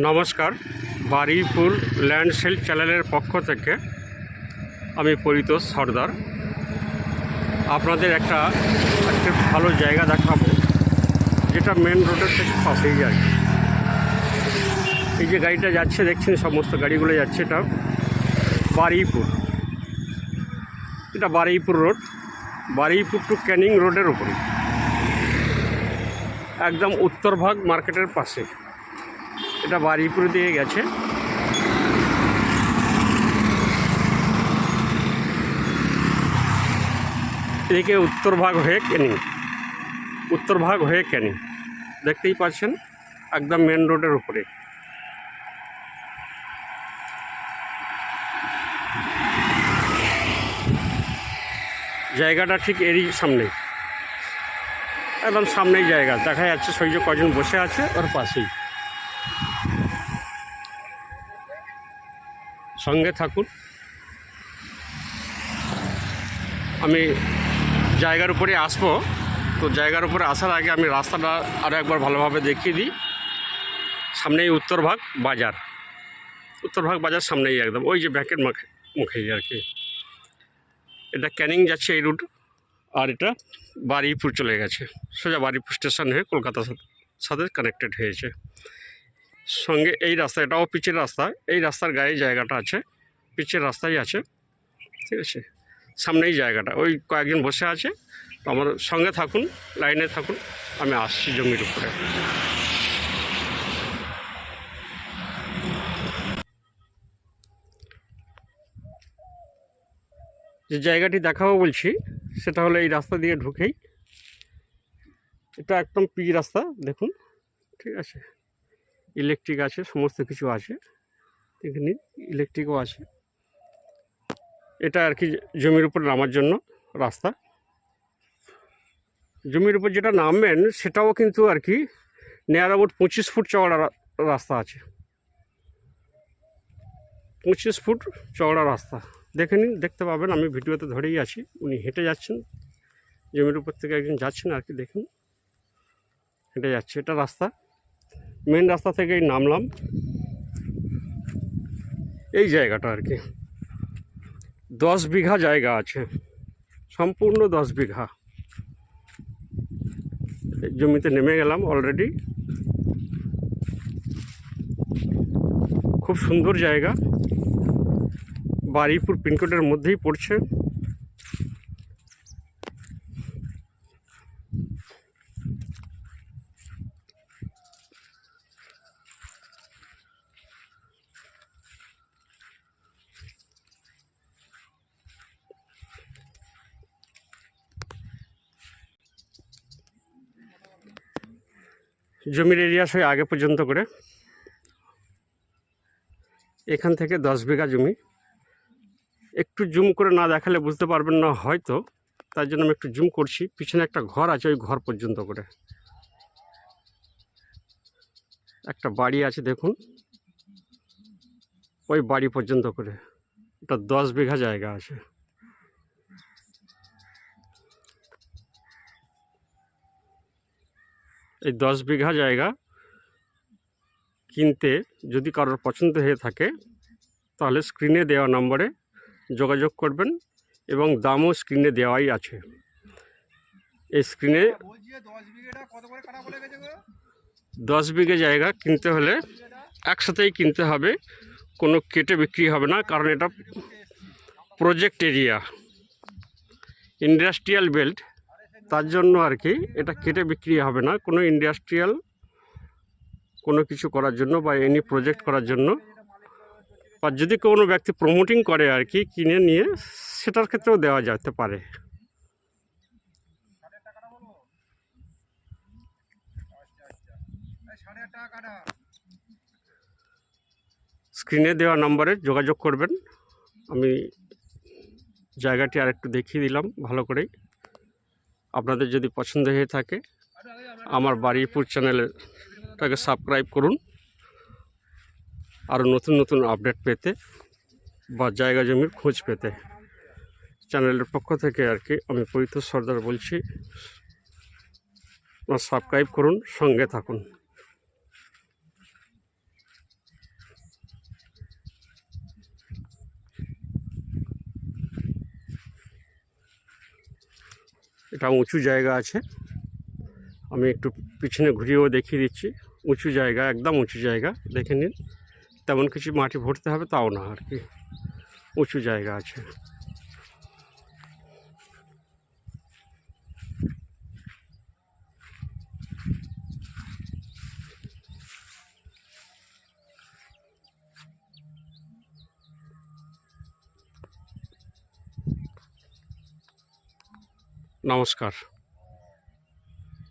নমস্কার। Baruipur land sell চ্যানেলের পক্ষ থেকে আমি পরিতোষ সর্দার। আপনাদের একটা একটা ভালো জায়গা দেখাবো, যেটা মেন রোডের থেকে পাশেই যায় এই যে গাড়িটা যাচ্ছে, দেখছেন সমস্ত গাড়িগুলো যাচ্ছে, এটা বারুইপুর এটা Baruipur road Baruipur to Canning রোডের উপরে। একদম উত্তর ভাগ মার্কেটের পাশে। এটা বারুইপুর দিয়ে গেছে। এদিকে উত্তর ভাগ হয়ে ক্যানিং উত্তর ভাগ হয়ে ক্যানিং দেখতেই পাচ্ছেন, একদম মেন রোডের উপরে। জায়গাটা ঠিক এরই সামনে। একদম সামনেই জায়গা। দেখা যাচ্ছে যে কজন বসে আছে। ওর পাশেই। সঙ্গে থাকুন। আমি জায়গার উপরে আসব। তো জায়গার উপরে আসার আগে আমি রাস্তাটা আরও একবার ভালোভাবে দেখিয়ে দিই। সামনেই উত্তরভাগ বাজার। উত্তরভাগ বাজার সামনেই একদম। ওই যে ব্যাকের মুখে মুখেই আর কি। এটা ক্যানিং যাচ্ছে এই রুট, আর এটা বারুইপুর চলে গেছে। সোজা বারুইপুর স্টেশন হয়ে কলকাতার সাথে কানেক্টেড হয়েছে। সঙ্গে এই রাস্তা, এটাও পিচের রাস্তা, এই রাস্তার গায়ে জায়গাটা আছে, পিচের রাস্তাই আছে, ঠিক আছে? সামনেই জায়গাটা, ওই কয়েকজন বসে আছে তো আমার সঙ্গে থাকুন, লাইনে থাকুন, আমি আসছি জমির উপরে। যে জায়গাটি দেখাবো বলছি, সেটা হলো এই রাস্তা দিয়ে ঢুকেই, এটা একদম পিচ রাস্তা, দেখুন, ঠিক আছে? ইলেকট্রিক আছে, সমস্ত কিছু আছে। দেখে নিন ইলেকট্রিকও আছে। এটা আর কি জমির উপর নামার জন্য রাস্তা। জমির উপর যেটা নামবেন, সেটাও কিন্তু আর কি নেয়ার অ্যাবাউট পঁচিশ ফুট চওড়া রাস্তা আছে। পঁচিশ ফুট চওড়া রাস্তা। দেখে নিন, দেখতে পাবেন, আমি ভিডিওতে ধরেই আছি, উনি হেঁটে যাচ্ছেন। জমির উপর থেকে একজন যাচ্ছেন আর কি, দেখুন। হেঁটে যাচ্ছে, এটা রাস্তা। মেন রাস্তা থেকেই নামলাম। এই জায়গাটা আর কি। দশ বিঘা জায়গা আছে। সম্পূর্ণ দশ বিঘা। জমিতে নেমে গেলাম অলরেডি খুব সুন্দর জায়গা। বারুইপুর পিনকোডের মধ্যেই পড়ছে। জমির এরিয়া সে আগে পর্যন্ত করে। এখান থেকে দশ বিঘা জমি। একটু জুম করে না দেখালে বুঝতে পারবেন না হয়তো, তার জন্য আমি একটু জুম করছি। পিছনে একটা ঘর আছে, ওই ঘর পর্যন্ত করে। একটা বাড়ি আছে, দেখুন। ওই বাড়ি পর্যন্ত করে। এটা দশ বিঘা জায়গা আছে। এই দশ বিঘা জায়গা কিনতে যদি কারোর পছন্দ হয়ে থাকে, তাহলে স্ক্রিনে দেওয়া নম্বরে যোগাযোগ করবেন এবং দামও স্ক্রিনে দেওয়াই আছে। এই স্ক্রিনে দশ বিঘে জায়গা কিনতে হলে একসাথেই কিনতে হবে, কোনো কেটে বিক্রি হবে না, কারণ এটা প্রজেক্ট এরিয়া ইন্ডাস্ট্রিয়াল বেল্ট তার জন্য আর কি এটা কেটে বিক্রি হবে না। কোনো ইন্ডাস্ট্রিয়াল কোনো কিছু করার জন্য বা এনি প্রজেক্ট করার জন্য। বা যদি কোনো ব্যক্তি প্রমোটিং করে আর কি, কিনে নিয়ে, সেটার ক্ষেত্রেও দেওয়া যেতে পারে। স্ক্রিনে দেওয়া নম্বরে যোগাযোগ করবেন। আমি জায়গাটি আর একটু দেখিয়ে দিলাম ভালো করেই। আপনাদের যদি পছন্দ হয়ে থাকে, আমার বারুইপুর চ্যানেলটাকে সাবস্ক্রাইব করুন। আরও নতুন নতুন আপডেট পেতে বা জায়গা জমির খোঁজ পেতে চ্যানেলের পক্ষ থেকে আর কি আমি পবিত্র সর্দার বলছি। সাবস্ক্রাইব করুন, সঙ্গে থাকুন। এটা উঁচু জায়গা আছে। আমি একটু পিছনে ঘুরিয়েও দেখিয়ে দিচ্ছি। উঁচু জায়গা, একদম উঁচু জায়গা, দেখে নিন। তেমন কিছু মাটি ভরতে হবে তাও না আর কি। উঁচু জায়গা আছে। নমস্কার।